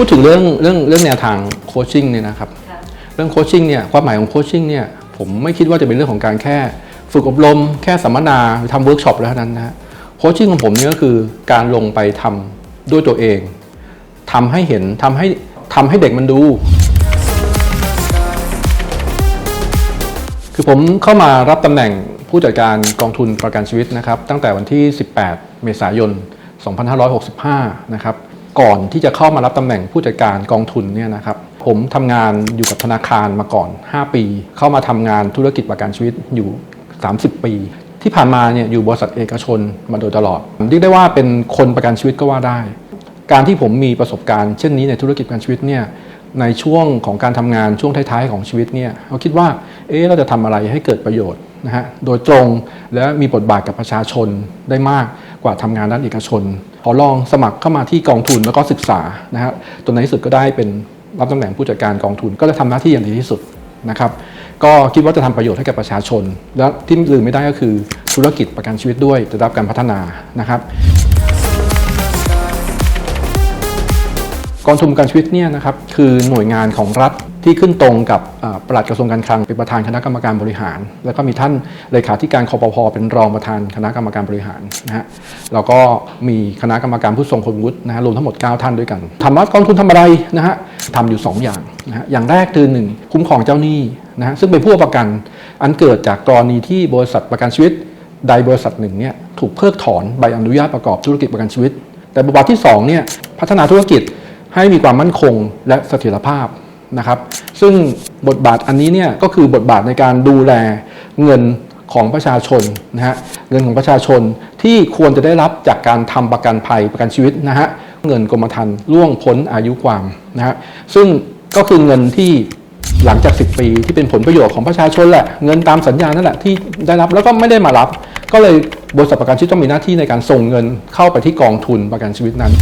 พูดถึงเรื่องเรื่องเรื่องแนวทางโคชชิ่งเนี่ยนะครับค่ะเรื่องโคชชิ่งเนี่ยความหมายของโคชชิ่งเนี่ยผมไม่คิดว่าจะเป็นเรื่องของการแค่ฝึกอบรม แค่สัมมนาหรือทำเวิร์กช็อปแล้วเท่านั้นนะฮะโคชชิ่งของผมเนี่ยก็คือการลงไปทำด้วยตัวเองทำให้เห็นทำให้ทำให้เด็กมันดู คือผมเข้ามารับตำแหน่งผู้จัดการกองทุนประกันชีวิตนะครับ ตั้งแต่วันที่ 18 เมษายน 2565 นะครับ ก่อนที่จะเข้ามารับตำแหน่งผู้จัดการกองทุนเนี่ยนะครับผมทำงานอยู่กับธนาคารมาก่อน 5 ปี เข้ามาทำงานธุรกิจประกันชีวิตอยู่ 30 ปี ที่ผ่านมาเนี่ยอยู่บริษัทเอกชนมาโดยตลอดเรียกได้ว่าเป็นคนประกันชีวิตก็ว่าได้ การที่ผมมีประสบการณ์เช่นนี้ในธุรกิจประกันชีวิตเนี่ยในช่วงของการทำงานช่วงท้ายๆของชีวิตเนี่ยเราคิดว่าเอ๊ะเราจะทำอะไรให้เกิดประโยชน์นะฮะโดยตรงและมีบทบาทกับประชาชนได้มากกว่าทำงานด้านเอกชนขอลองสมัครเข้ามาที่กองทุนแล้วก็ศึกษานะฮะจนในที่สุดก็ได้เป็นรับตำแหน่งผู้จัดการกองทุน ก็จะทำหน้าที่อย่างดีที่สุดนะครับก็คิดว่าจะทำประโยชน์ให้กับประชาชน และที่ลืมไม่ได้ก็คือธุรกิจประกันชีวิตด้วยจะรับการพัฒนานะครับกองทุนประกันชีวิตเนี่ยนะครับคือหน่วยงานของรัฐ ที่ขึ้นตรงกับปลัดกระทรวงการคลังเป็นประธานคณะกรรมการบริหาร แล้วก็มีท่านเลขาธิการคอปพอเป็นรองประธานคณะกรรมการบริหารนะฮะแล้วก็มีคณะกรรมการผู้ทรงคุณวุฒินะฮะรวมทั้งหมด 9 ท่านด้วยกันถามว่ากองทุนทำอะไรนะฮะทำอยู่ 2 อย่างนะฮะอย่างแรกคือหนึ่งคุ้มครองเจ้าหนี้นะฮะซึ่งเป็นผู้ประกันอันเกิดจากกรณีที่บริษัทประกันชีวิตใดบริษัทหนึ่งเนี่ยถูกเพิกถอนใบอนุญาตประกอบธุรกิจประกันชีวิต แต่บทบาทที่2เนี่ยพัฒนาธุรกิจให้มีความมั่นคงและเสถียรภาพ นะครับ ซึ่งบทบาทอันนี้เนี่ยก็คือบทบาทในการดูแลเงินของประชาชนนะฮะเงินของประชาชนที่ควรจะได้รับจากการทำประกันภัยประกันชีวิตนะฮะเงินกรมธรรม์ล่วงพ้นอายุความนะฮะซึ่งก็คือเงินที่หลังจาก 10 ปีที่เป็นผลประโยชน์ของประชาชนแหละเงินตามสัญญานั่นแหละที่ได้รับแล้วก็ไม่ได้มารับ ก็เลยบริษัทประกันชีวิตต้องมีหน้าที่ในการส่งเงินเข้าไปที่กองทุนประกันชีวิตนั้น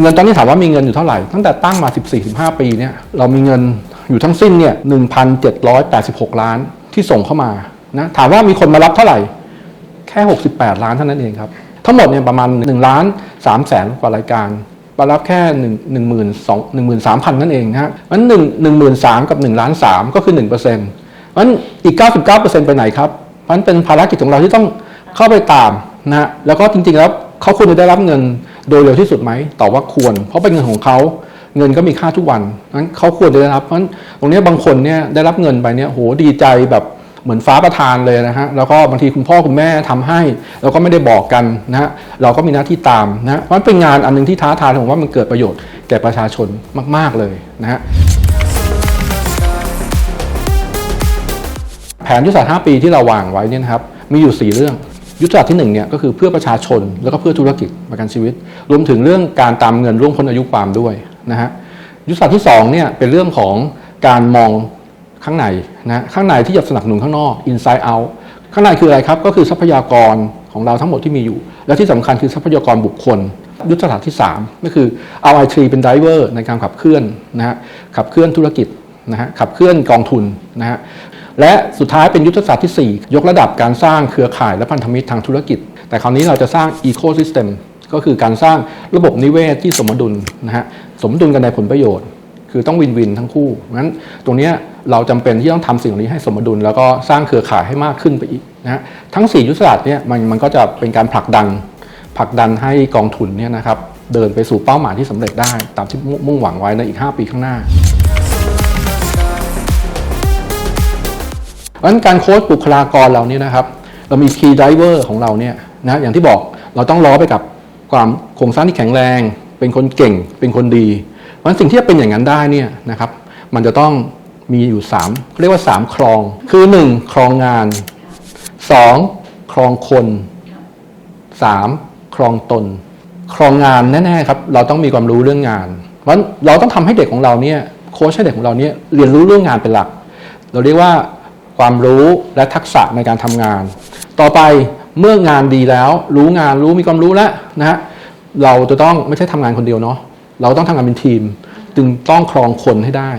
เงินตอนนี้ถามว่ามีเงินอยู่เท่าไหร่ ตั้งแต่ตั้งมา 14-15 ปีเนี่ยเรามีเงินอยู่ทั้งสิ้นเนี่ย1,786 ล้านที่ส่งเข้ามานะถามว่ามีคนมารับเท่าไหร่ แค่ 68 ล้านเท่านั้นเองครับ ทั้งหมดเนี่ยประมาณ1ล้าน3แสนกว่ารายการมารับแค่1 1 2 1 3 0 0 0 นั่นเองนะฮะมัน1 1 3 0 0กับ1ล้าน3ก็คือ1%มันอีก 99%ไปไหนครับมันเป็นภารกิจของเราที่ต้องเข้าไปตามนะแล้วก็จริงๆแล้วเขาควรจะได้รับเงิน โดยเร็วที่สุดไหมตอบว่าควร เพราะเป็นเงินของเขาเงินก็มีค่าทุกวันนั้นเขาควรจะได้รับเพราะตรงนี้บางคนเนี่ยได้รับเงินไปเนี่ยโหดีใจแบบเหมือนฟ้าประทานเลยนะฮะแล้วก็บางทีคุณพ่อคุณแม่ทำให้เราก็ไม่ได้บอกกันนะฮะเราก็มีหน้าที่ตามนะเพราะมันเป็นงานอันหนึงที่ท้าทายผมว่ามันเกิดประโยชน์แก่ประชาชนมาก ๆเลยนะฮะแผนยุทธศาสตร์5ปีที่เราวางไว้เนี่ยนะครับมีอยู่ 4 เรื่อง ยุทธศาสตร์ที่1เนี่ยก็คือเพื่อประชาชนแล้วก็เพื่อธุรกิจประกันชีวิต รวมถึงเรื่องการตามเงินร่วงพ้นอายุความด้วยนะฮะยุทธศาสตร์ที่2เนี่ยเป็นเรื่องของการมองข้างในนะข้างในที่จะสนับสนุนข้างนอก inside out ข้างในคืออะไรครับก็คือทรัพยากรของเราทั้งหมดที่มีอยู่ และที่สำคัญคือทรัพยากรบุคคล ยุทธศาสตร์ที่ 3 ก็คือเอา i3 เป็นไดเวอร์ในการขับเคลื่อนนะฮะขับเคลื่อนธุรกิจนะฮะขับเคลื่อนกองทุนนะฮะ และสุดท้ายเป็นยุทธศาสตร์ที่ 4 ยกระดับการสร้างเครือข่ายและพันธมิตรทางธุรกิจ แต่คราวนี้เราจะสร้าง ecosystem ก็คือการสร้างระบบนิเวศที่สมดุลนะฮะสมดุลกันในผลประโยชน์ คือต้องวินวินทั้งคู่งั้นตรงนี้เราจำเป็นที่ต้องทำสิ่งเหล่านี้ให้สมดุล แล้วก็สร้างเครือข่ายให้มากขึ้นไปอีกนะฮะทั้ง 4 ยุทธศาสตร์เนี่ยมันมันก็จะเป็นการผลักดันผลักดันให้กองทุนเนี่ยนะครับเดินไปสู่เป้าหมายที่สำเร็จได้ตามที่มุ่งมุ่งหวังไว้ในอีก 5 ปีข้างหน้า เพราะฉะนั้นการโค้ชบุคลากรเราเนี่ยนะครับเรามี key driver ของเราเนี่ยนะอย่างที่บอกเราต้องล้อไปกับความโครงสร้างที่แข็งแรง เป็นคนเก่ง เป็นคนดี เพราะฉะนั้นสิ่งที่จะเป็นอย่างนั้นได้เนี่ยนะครับมันจะต้องมีอยู่ 3เขาเรียกว่า 3ครอง คือ 1ครองงาน 2ครองคน 3ครองตนครองงานแน่ๆครับ เราต้องมีความรู้เรื่องงาน เพราะฉะนั้นเราต้องทำให้เด็กของเราเนี่ยโค้ชให้เด็กของเราเนี่ยเรียนรู้เรื่องงานเป็นหลัก เราเรียกว่า ความรู้และทักษะในการทำงาน ต่อไปเมื่องานดีแล้ว รู้งานรู้มีความรู้แล้วนะฮะเราจะต้องไม่ใช่ทำงานคนเดียวเนาะเราต้องทำงานเป็นทีม จึงต้องครองคนให้ได้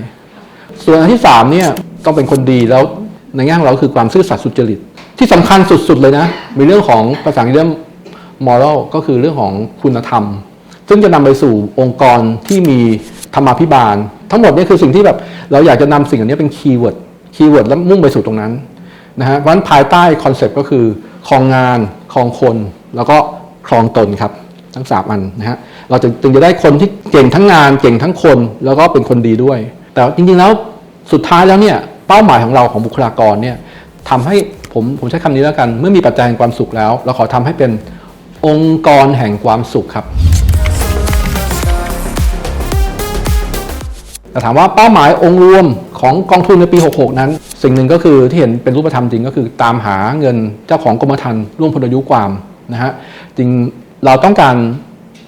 ส่วนอันที่สามเนี่ยต้องเป็นคนดีแล้วในแง่ของเราคือความซื่อสัตย์สุจริต ที่สำคัญสุดๆเลยนะมีเรื่องของภาษาอังกฤษเรื่อง moral ก็คือเรื่องของคุณธรรม ซึ่งจะนำไปสู่องค์กรที่มีธรรมาภิบาล ทั้งหมดนี่คือสิ่งที่แบบเราอยากจะนำสิ่งอันนี้เป็นคีย์เวิร์ด คีย์เวิร์ดแล้วมุ่งไปสู่ตรงนั้นนะฮะเพราะฉะนั้นภายใต้คอนเซปต์ก็คือครองงานครองคน แล้วก็ครองตนครับทั้งสามอันนะฮะเราจะจึงจะได้คนที่เก่งทั้งงานเก่งทั้งคน แล้วก็เป็นคนดีด้วย แต่จริงๆแล้วสุดท้ายแล้วเนี่ยเป้าหมายของเราของบุคลากรเนี่ยทำให้ผมผมใช้คำนี้แล้วกัน เมื่อมีปัจจัยแห่งความสุขแล้ว เราขอทำให้เป็นองค์กรแห่งความสุขครับแต่ถามว่าเป้าหมายองค์รวม ของกองทุนในปี 66 นั้น สิ่งหนึ่งก็คือที่เห็นเป็นรูปธรรมจริงก็คือตามหาเงินเจ้าของกรมธรรม์ร่วมพลอายุความนะฮะจริงเราต้องการ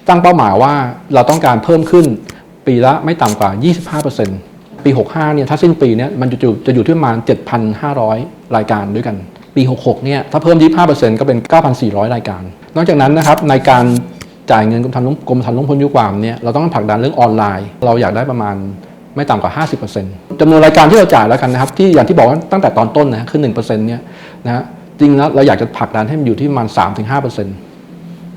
ตั้งเป้าหมายว่าเราต้องการเพิ่มขึ้นปีละไม่ต่ำกว่า 25%ปี 65 เนี่ยถ้าสิ้นปีเนี่ยมันจะอยู่จะอยู่ที่ประมาณ 7,500 รายการด้วยกัน ปี 66 เนี่ยถ้าเพิ่ม 25%ก็เป็น 9,400 รายการ นอกจากนั้นนะครับในการจ่ายเงินกรมธรรม์ร่วมกรมธรรม์ร่วมพลอายุความเนี่ยเราต้องผลักดันเรื่องออนไลน์ เราอยากได้ประมาณ ไม่ต่ำกว่า 50%จำนวนรายการที่เราจ่ายแล้วกันนะครับที่อย่างที่บอกว่าตั้งแต่ตอนต้นนะคือ1%เนี่ยนะฮะจริงแล้วเราอยากจะผลักดันให้มันอยู่ที่ประมาณ3-5%น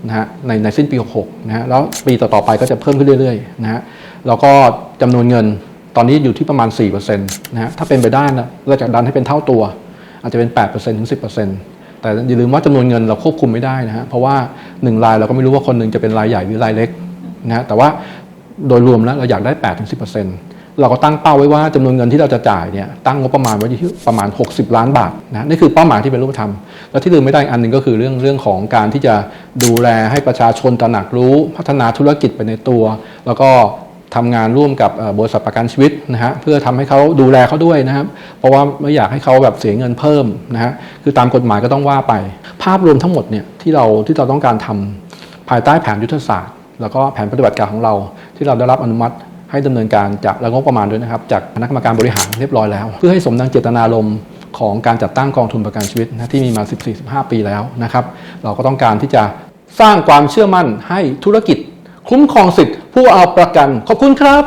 ะฮะในในสิ้นปี 66นะฮะแล้วปีต่อๆไปก็จะเพิ่มขึ้นเรื่อยๆนะฮะแล้วก็จำนวนเงินตอนนี้อยู่ที่ประมาณ4%นะฮะถ้าเป็นไปได้นะเราจะดันให้เป็นเท่าตัว อาจจะเป็น 8%ถึง 10%แต่อย่าลืมว่าจำนวนเงินเราควบคุมไม่ได้นะฮะเพราะว่าหนึ่งรายเราก็ไม่รู้ว่าคนหนึ่งจะเป็นรายใหญ่หรือรายเล็กนะฮะแต่ว่าโดยรวมแล้วเราอยากได้8-10% เราก็ตั้งเป้าไว้ว่าจำนวนเงินที่เราจะจ่ายเนี่ยตั้งงบประมาณไว้ที่ประมาณ 60 ล้านบาทนะนี่คือเป้าหมายที่เป็นรูปธรรม แล้วที่ลืมไม่ได้อีกอันหนึ่งก็คือเรื่องเรื่องของการที่จะดูแลให้ประชาชนตระหนักรู้ พัฒนาธุรกิจไปในตัว แล้วก็ทำงานร่วมกับบริษัทประกันชีวิตนะฮะเพื่อทำให้เขาดูแลเขาด้วยนะครับ เพราะว่าไม่อยากให้เขาแบบเสียเงินเพิ่มนะฮะคือตามกฎหมายก็ต้องว่าไป ภาพรวมทั้งหมดเนี่ยที่เราที่เราต้องการทำภายใต้แผนยุทธศาสตร์ แล้วก็แผนปฏิบัติการของเราที่เราได้รับอนุมัติ ให้ดำเนินการจากและงบประมาณด้วยนะครับ จากคณะกรรมการบริหารเรียบร้อยแล้ว เพื่อให้สมดังเจตนารมณ์ของการจัดตั้งกองทุนประกันชีวิตนะที่มีมา 14-15 ปีแล้วนะครับ เราก็ต้องการที่จะสร้างความเชื่อมั่นให้ธุรกิจ คุ้มครองสิทธิ์ผู้เอาประกัน ขอบคุณครับ